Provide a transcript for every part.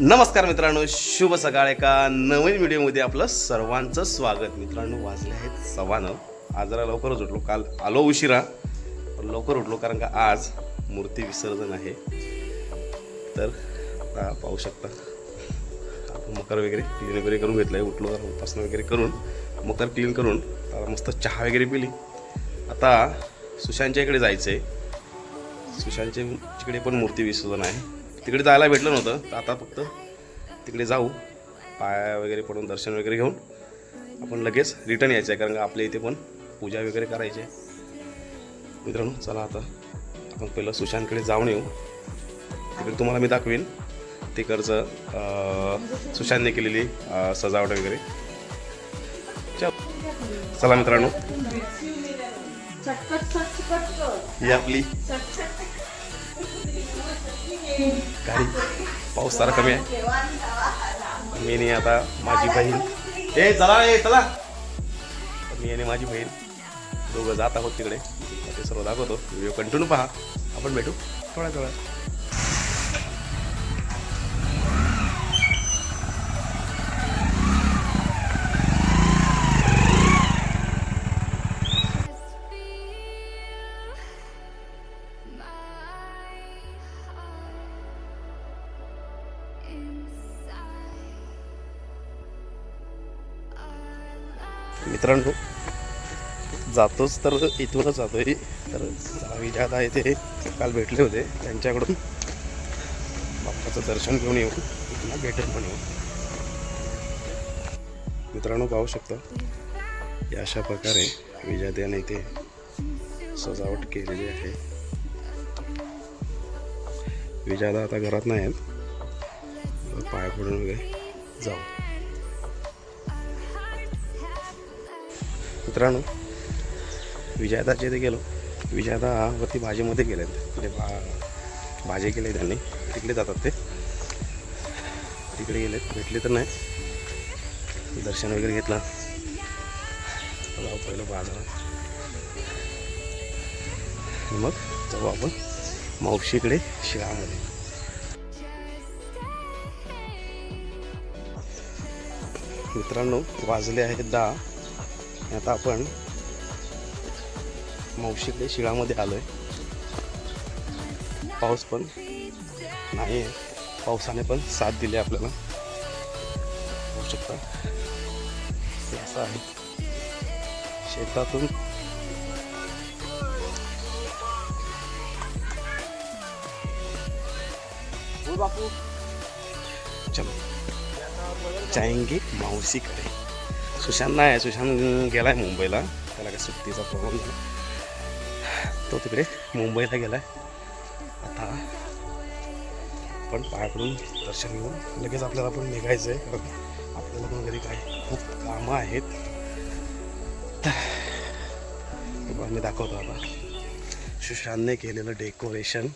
नमस्कार मित्रांनो शुभ सकाळ एका नवीन व्हिडिओमध्ये आपलं सर्वांचं स्वागत. मित्रांनो वाजले आहेत सव्वानं आज जरा लवकरच उठलो. काल आलो उशिरा पण लवकर उठलो कारण का आज मूर्ती विसर्जन आहे. तर आता पाहू शकता. आपण मकर वगैरे क्लीन वगैरे करून घेतलं आहे उठलो तर उपासना वगैरे करून मकर क्लीन करून आता मस्त चहा वगैरे पिली. आता सुशांतच्या इकडे जायचं आहे सुशांतच्या इकडे पण मूर्ती विसर्जन आहे. तिकडे जायला भेटलं नव्हतं. तर आता फक्त तिकडे जाऊ. पाया वगैरे पडून दर्शन वगैरे घेऊन आपण लगेच रिटर्न यायचं आहे. कारण का आपल्या इथे पण पूजा वगैरे करायची आहे. मित्रांनो चला आता आपण पहिलं सुशांतकडे जाऊन येऊ. तिकडे तुम्हाला मी दाखवीन. तिकडचं सुशांतने केलेली सजावट वगैरे. चल. चला मित्रांनो. ही आपली गाडी. पाऊस सारा कमी आहे. मी आणि आता माझी बहीण. ए चला ए चला. मी आणि माझी बहीण दोघं जात आहोत तिकडे. ते सर्व दाखवतो. व्हिडिओ कंटिन्यू पहा. आपण भेटू. थोड्या थोड्या मित्रांनो जातोच तर इथूनच जातो आहे तर जावी ज्यादा येथे काल भेटले होते. त्यांच्याकडून बाप्पाचं दर्शन घेऊन येऊ. पुन्हा भेटेल पण येऊ. मित्रांनो पाहू शकता या अशा प्रकारे विजाद्याने इथे सजावट केलेली आहे. विजादा आता घरात नाही आहेत. पाया पडून वगैरे जाऊ. मित्रांनो विजयदाच्या इथे गेलो. विजयदावरती भाजीमध्ये गेले. म्हणजे भा भाजी केले त्यांनी. तिकडे जातात ते. तिकडे गेलेत. भेटले तर नाही. दर्शन वगैरे घेतलं. जाऊ पहिलं बाजारात. मग जाऊ आपण मावशीकडे शिळामध्ये. मित्रांनो वाजले आहेत दहा. आता आपण मावशीकडे शिळामध्ये आलोय. पाऊस पण नाही आहे पावसाने पण साथ दिली आपल्याला. होऊ शकता. हे असं आहे. शेतातून बापू. चलो. जाएंगे मावशीकडे. सुशांत नाही आहे. सुशांत आहे मुंबईला. त्याला काय सुट्टीचा प्रॉब्लेम झाला तो तिकडे मुंबईला गेला आहे आता पण पायाकडून दर्शन घेऊन लगेच आपल्याला पण निघायचं आहे कारण आपल्याला पण घरी काय खूप कामं आहेत. तर मी दाखवतो आता सुशांतने केलेलं डेकोरेशन.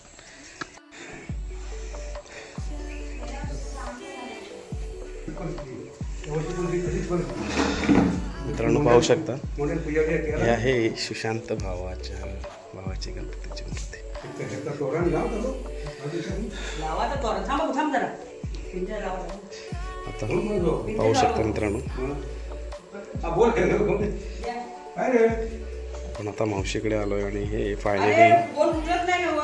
मित्रांनो पाहू शकता. हे आहे सुशांत भावाच्या भावाची गणपतीची मूर्ती लावाचं तोरण. थांबा, थांब जरा. पिंजरा लावा. आता पाहू शकता मित्रांनो. आपण आता मावशीकडे आलोय आणि हे फायनली कोण उठत नाही हो.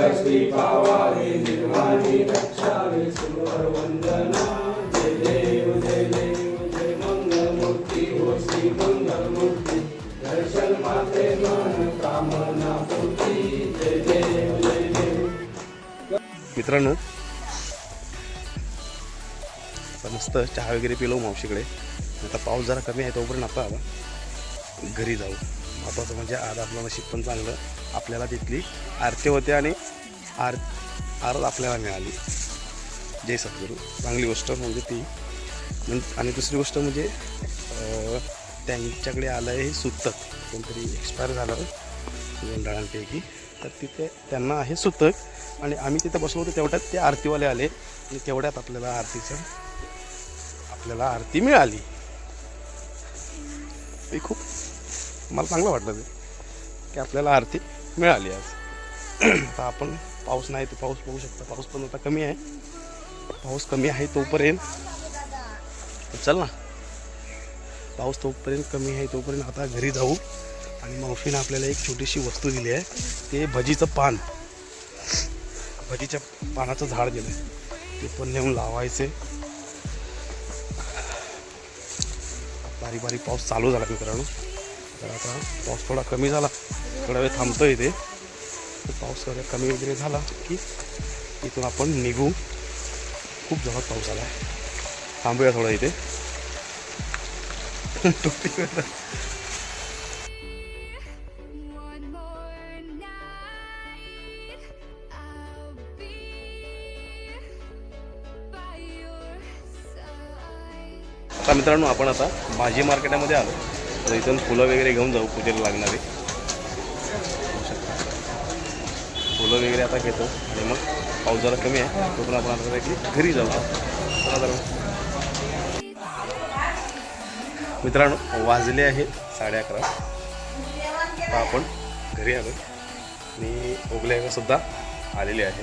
तुम्ही ते खूप आम्हाला सुंदर चालू दर्शन माते मन कामना तोरण जय देव जय देव। मित्रांनो मस्त चहा वगैरे पिलो मावशीकडे. आता पाऊस जरा कमी आहे तोपर्यंत आता आला घरी जाऊ. महत्त्वाचं म्हणजे आज आपलं नशीब पण चांगलं आपल्याला तिथली आरती होते आणि आर आरत आपल्याला मिळाली. जय सद्गुरू. चांगली गोष्ट म्हणजे ती. आणि दुसरी गोष्ट म्हणजे त्यांच्याकडे आलं आहे हे सुतक. कोणतरी एक्सपायर झालं. गोंधळांपैकी. तर तिथे त्यांना आहे सुतक. आणि आम्ही तिथे बसलो होतो तेवढ्यात ते आरतीवाले आले. आणि तेवढ्यात आपल्याला आरतीचं आपल्याला आरती मिळाली. ते खूप मला चांगलं वाटलं ते की आपल्याला आरती मिळाली आज. आता आपण पाऊस नाही तर पाऊस बघू शकता. पाऊस पण आता कमी आहे. पाऊस कमी आहे तोपर्यंत. चल ना. पाऊस तोपर्यंत कमी आहे तोपर्यंत आता घरी जाऊ. आणि मावशीनं आपल्याला एक छोटीशी वस्तू दिली आहे. ते भजीचं पान. भजीच्या पानाचं झाड दिलं आहे ते पण नेऊन लावायचे. बारीक बारीक पाऊस चालू झाला मित्रांनो. तर आता पाऊस थोडा कमी झाला. थोडा वेळ थांबतो इथे. तर पाऊस वगैरे कमी वगैरे झाला की इथून आपण निघू. खूप जोरात पाऊस आला. आहे थांबूया थोडा इथे. टोपी आता मित्रांनो आपण आता भाजी मार्केटामध्ये आलो. तर इथून फुलं वगैरे घेऊन जाऊ पूजेला लागणारे बघू शकता. फुलं वगैरे आता घेतो. आणि मग पाऊस जरा कमी आहे तो पण आपण आता की घरी जाऊ साधारण मित्रांनो वाजले आहेत साडे अकरा. आपण घरी आलो आणि ओगले आलेले आहे.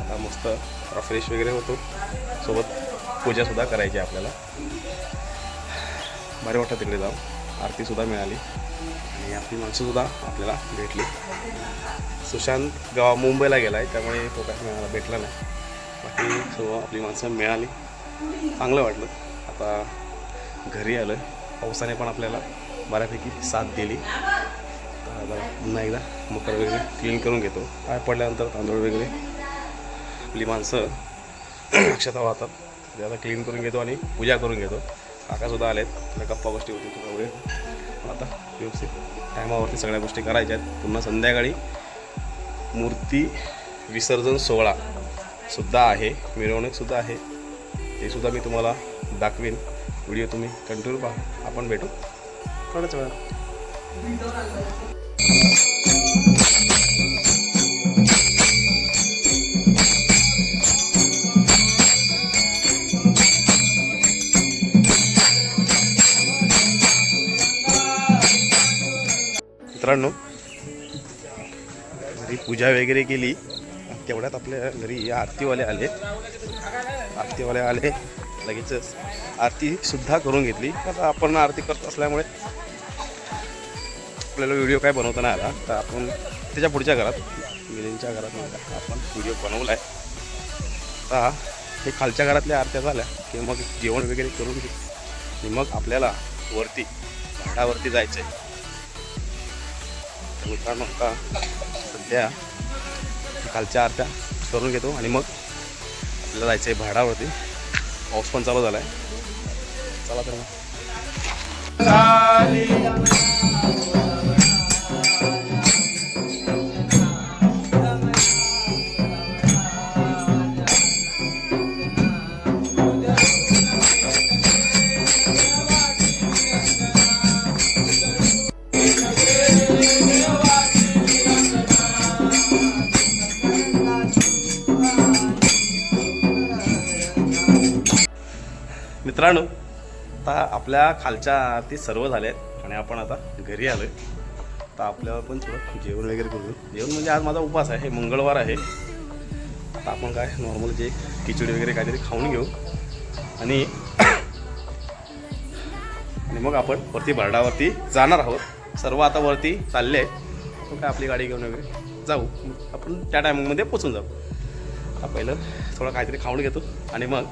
आता मस्त फ्रेश वगैरे होतो. सोबत पूजासुद्धा करायची आहे आपल्याला. बरे वाटतं तिकडे जाऊ आरतीसुद्धा मिळाली. आणि आपली माणसंसुद्धा आपल्याला भेटली. सुशांत गावा मुंबईला गेला आहे त्यामुळे तो काय मिळाला भेटला नाही. बाकी सर्व आपली माणसं मिळाली. चांगलं वाटलं. आता घरी आलं पावसाने पण आपल्याला बऱ्यापैकी साथ दिली. तर पुन्हा एकदा मकर वगैरे क्लीन करून घेतो. पाय पडल्यानंतर तांदूळ वगैरे. आपली माणसं अक्षता वाहतात. ते आता क्लीन करून घेतो आणि पूजा करून घेतो. काकासुद्धा आलेत. आपल्या गप्पा गोष्टी होती थोडा पण आता व्यवस्थित टायमावरती सगळ्या गोष्टी करायच्या आहेत. पुन्हा संध्याकाळी मूर्ती विसर्जन सोहळा सुद्धा आहे. मिरवणूकसुद्धा आहे. ते सुद्धा मी तुम्हाला दाखवेन. व्हिडिओ तुम्ही कंटिन्यू पहा. आपण भेटू. थोड्याच वेळा मित्रांनो घरी पूजा वगैरे केली. तेवढ्यात आपल्या घरी आरतीवाले आले. आरतीवाले आले लगेचच आरतीसुद्धा करून घेतली. आता आपण आरती करत असल्यामुळे आपल्याला व्हिडिओ काय बनवता नाही आला. तर आपण त्याच्या पुढच्या घरात मिलींच्या घरात आपण व्हिडिओ बनवला आहे आता हे खालच्या घरातल्या आरत्या झाल्या. की मग जेवण वगैरे करून घे. मग आपल्याला वरती झाडावरती जायचं आहे मित्रांनो आता सध्या कालच्या आरत्या करून घेतो आणि मग आपल्याला जायचं आहे भाडावरती. पाऊस पण चालू झाला आहे चला तर मग. आपल्या खालच्या ते सर्व झाल्या आहेत आणि आपण आता घरी आलो आहे आता आपल्यावर पण थोडं जेवण वगैरे करू. जेवण म्हणजे आज माझा उपास आहे मंगळवार आहे. आता आपण काय नॉर्मल जे खिचडी वगैरे काहीतरी खाऊन घेऊ. आणि आणि मग आपण वरती बर्डावरती जाणार आहोत. सर्व आता वरती चालले आहेत. आपण काय आपली गाडी घेऊन वगैरे जाऊ. आपण त्या टायमिंगमध्ये पोचून जाऊ. आता पहिलं थोडं काहीतरी खाऊन घेतो. आणि मग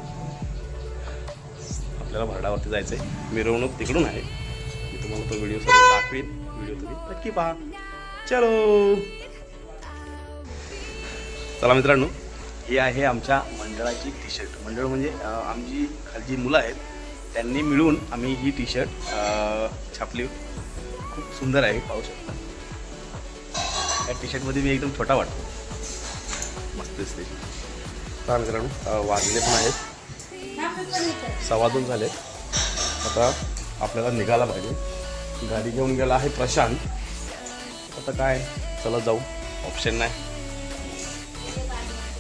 आपल्याला भरडावरती जायचं आहे मिरवणूक तिकडून आहे. मी तुम्हाला तो व्हिडिओ सगळं दाखवीन. व्हिडिओ तुम्ही नक्की पहा. चलो. चला मित्रांनो ही आहे आमच्या मंडळाची टी शर्ट मंडळ म्हणजे आमची खालची मुलं आहेत. त्यांनी मिळून आम्ही ही टी शर्ट छापली. खूप सुंदर आहे पाहू शकता. या टी शर्टमध्ये मी एकदम छोटा वाटतो. मस्त दिसते. मित्रांनो. वाजले पण आहेत. सवादून झाले आता आपल्याला निघायला पाहिजे. गाडी घेऊन गेला आहे प्रशांत. आता काय? चला जाऊ. ऑप्शन नाही.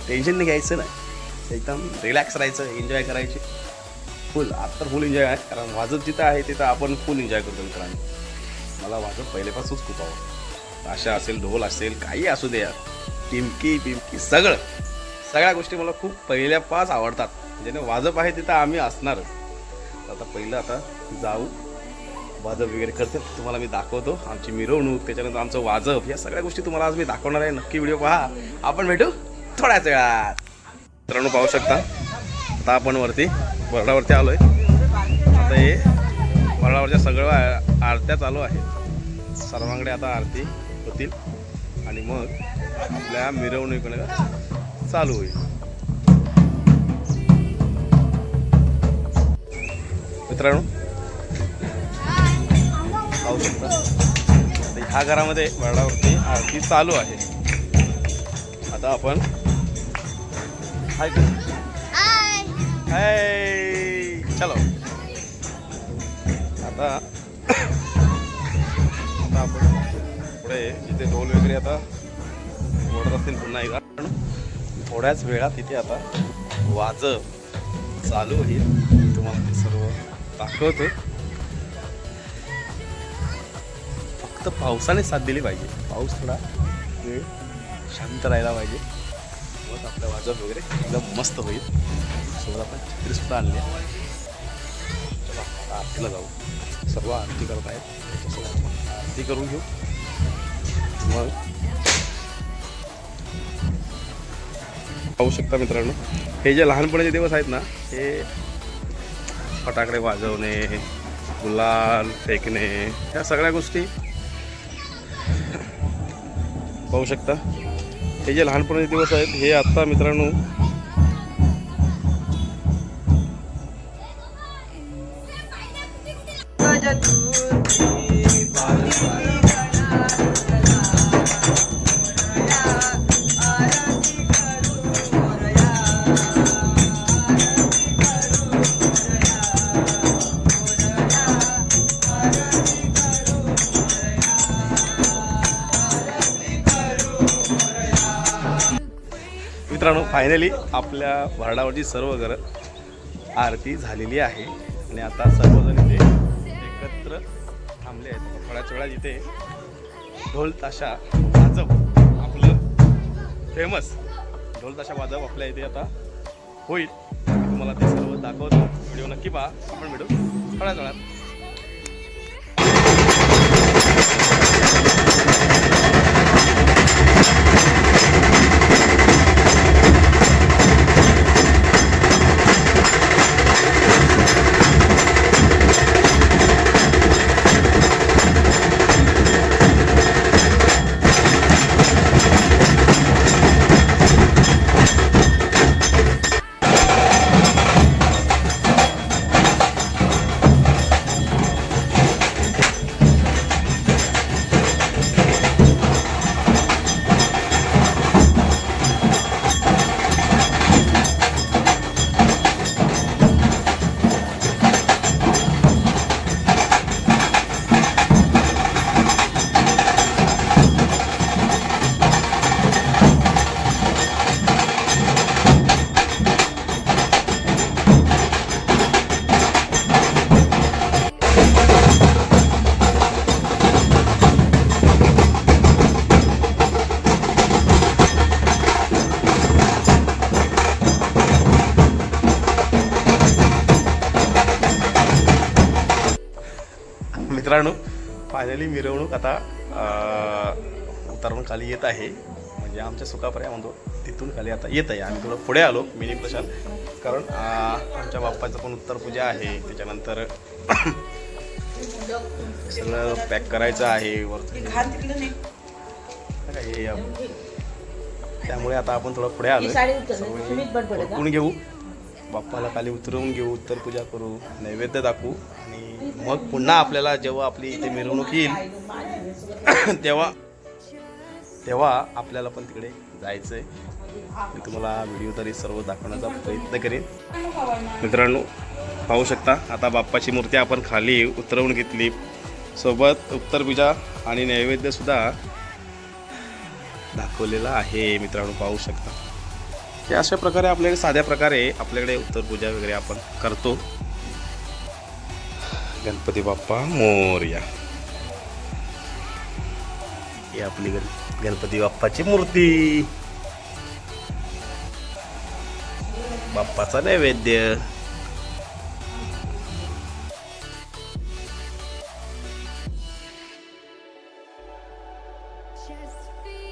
टेन्शन नाही घ्यायचं नाही एकदम रिलॅक्स राहायचं एन्जॉय करायचे. फुल आता फुल एन्जॉय आहे. कारण वाजत जिथं आहे तिथं आपण फुल एन्जॉय करतो मित्रांनो. मला वाजत पहिल्यापासूनच खूप आवडतं. आशा असेल ढोल असेल काही असू दे यार. टिमकी पिमकी सगळं. सगळ्या गोष्टी मला खूप पहिल्यापास आवडतात. ज्याने वाजप आहे तिथं आम्ही असणारच तर आता पहिलं आता जाऊ. वाजप वगैरे करते तुम्हाला मी दाखवतो. आमची मिरवणूक त्याच्यानंतर आमचं वाजप या सगळ्या गोष्टी तुम्हाला आज मी दाखवणार आहे. नक्की व्हिडिओ पहा. आपण भेटू थोड्याच वेळात. मित्रांनो पाहू शकता. आता आपण वरती वरडावरती आलोय. आता हे वरडावरच्या सगळं आरत्या चालू आहेत. सर्वांकडे आता आरती होतील. आणि मग आपल्या मिरवणुकीकडे चालू होईल. मित्रांनो. पाहू शकता. आता ह्या घरामध्ये वडावरती आरती चालू आहे. आता आपण हाय हाय. चलो. आता आता आपण पुढे इथे ढोल वगैरे आता ओढत असतील पुन्हा एकदा. पण थोड्याच वेळात इथे आता वाज चालू होईल. तुम्हाला दाखवतो फक्त पावसाने साथ दिली पाहिजे. पाऊस थोडा वेळ शांत राहायला पाहिजे. मग आपल्या वाजत वगैरे एकदम मस्त होईल. सोबत आपण छत्री सुद्धा आणली. चला आरतीला जाऊ. सर्व आरती करत आहेत. आपण आरती करून घेऊ. मग पाहू शकता मित्रांनो हे जे लहानपणाचे दिवस आहेत ना हे फटाकडे वाजवणे गुलाल फेकणे ह्या सगळ्या गोष्टी पाहू शकता. हे जे लहानपणाचे दिवस आहेत हे आत्ता मित्रांनो फायनली आपल्या वरडावरची सर्व घरं आरती झालेली आहे. आणि आता सर्वजण इथे एकत्र थांबले आहेत. थोड्याच वेळात इथे ढोल ताशा वाजव आपलं फेमस ढोल ताशा वाजव आपल्या इथे आता होईल. तुम्हाला ते सर्व दाखवतो. व्हिडिओ नक्की पहा. आपण भेटू थोड्याच वेळात. फायनली मिरवणूक आता उतरून खाली येत आहे. म्हणजे आमच्या सुखापर्या म्हणतो तिथून खाली आता येत आहे. आम्ही थोडं पुढे आलो मिनी प्रशांत. कारण आमच्या बाप्पाचं पण उत्तर पूजा आहे. त्याच्यानंतर सगळं पॅक करायचं आहे हे, अं, त्यामुळे आता आपण थोडं पुढे आलो उठून घेऊ. बाप्पाला खाली उतरवून घेऊ उत्तर पूजा करू नैवेद्य दाखवू आणि मग पुन्हा आपल्याला जेव्हा आपली इथे मिरवणूक येईल तेव्हा तेव्हा आपल्याला पण तिकडे जायचं आहे मी तुम्हाला व्हिडिओ तरी सर्व दाखवण्याचा प्रयत्न करेन. मित्रांनो पाहू शकता आता बाप्पाची मूर्ती आपण खाली उतरवून घेतली. सोबत उत्तर पूजा आणि नैवेद्यसुद्धा दाखवलेला आहे मित्रांनो पाहू शकता. हे अशा प्रकारे आपल्याकडे साध्या प्रकारे आपल्याकडे उत्तर पूजा वगैरे आपण करतो. गणपती बाप्पा मोर्या. ही आपली गण गणपती बाप्पाची मूर्ती. बाप्पाचा नैवेद्य. Just feel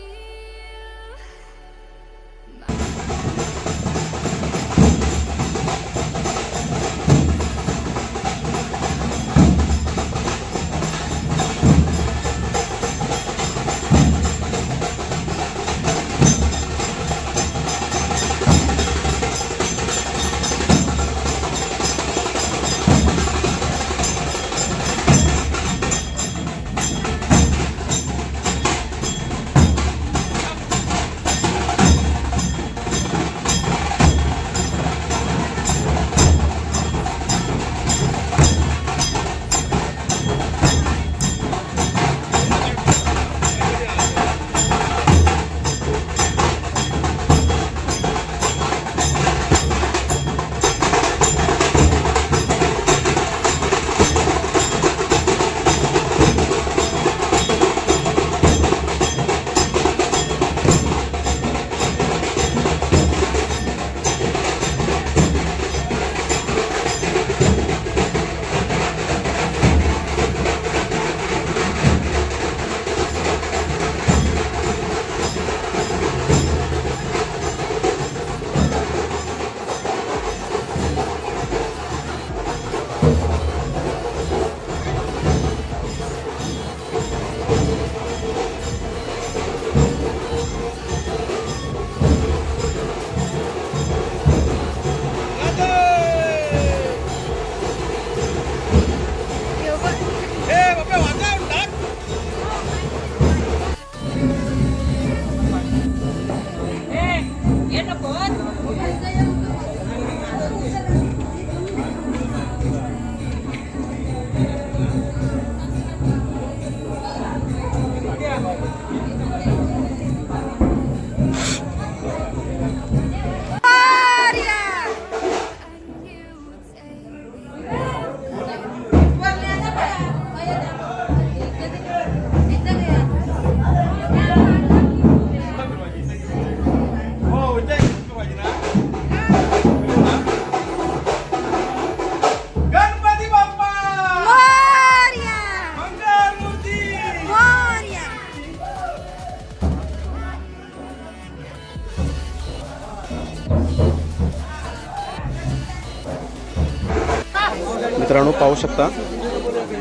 मित्रांनो पाहू शकता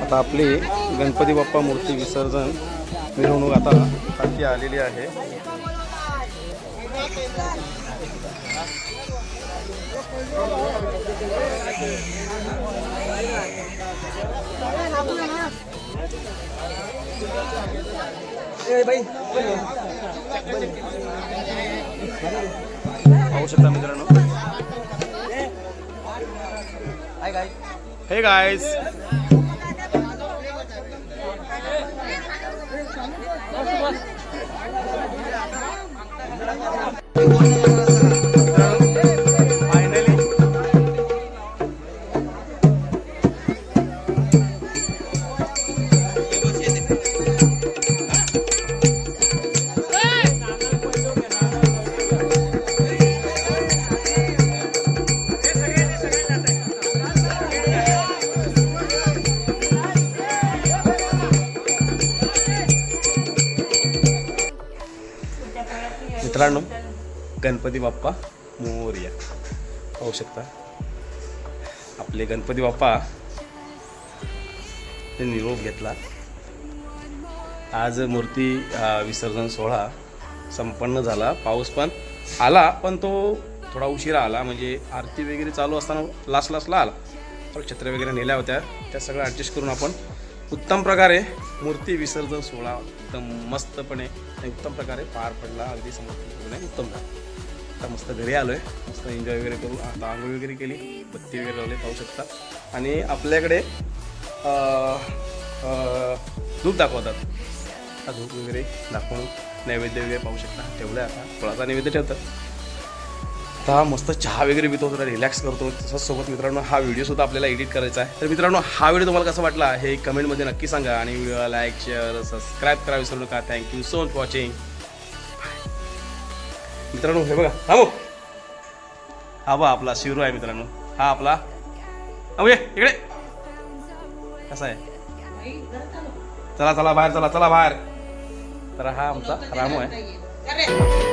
आता आपली गणपती बाप्पा मूर्ती विसर्जन मिरवणूक आता हाती आलेली आहे. पाहू शकता मित्रांनो. हे गाईज गणपती बाप्पा मोरया. पाहू शकता. आपले गणपती बाप्पा ते निरोप घेतला. आज मूर्ती विसर्जन सोहळा संपन्न झाला. पाऊस पण आला पण तो थोडा उशिरा आला. म्हणजे आरती वगैरे चालू असताना लास्ट लास्टला आला. तर छत्र वगैरे नेल्या होत्या. त्या सगळं ॲडजस्ट करून आपण उत्तम प्रकारे मूर्ती विसर्जन सोहळा एकदम मस्तपणे आणि उत्तम प्रकारे पार पडला. अगदी समर्पणपणे उत्तम झाला. आता मस्त घरी आलो आहे मस्त एन्जॉय वगैरे करू. आता आंघोळ वगैरे केली. बत्ती वगैरे लावले पाहू शकता. आणि आपल्याकडे धूप दाखवतात. हा धूप वगैरे दाखवून नैवेद्य वगैरे पाहू शकता. ठेवलं आहे आता. फळाचा नैवेद्य ठेवतात. आता मस्त चहा वगैरे पितो जरा रिलॅक्स करतो. तसंच सोबत मित्रांनो हा व्हिडिओसुद्धा आपल्याला एडिट करायचा आहे. तर मित्रांनो हा व्हिडिओ तुम्हाला कसा वाटला हे कमेंटमध्ये नक्की सांगा. आणि व्हिडिओला लाईक शेअर सबस्क्राईब करा विसरू नका. थँक्यू सो मच वॉचिंग मित्रांनो हे बघा. हा हा बा आपला शिरू आहे मित्रांनो. हा आपला. अहो ये इकडे. कसा आहे? चला चला बाहेर चला चला बाहेर. तर हा आमचा रामू आहे.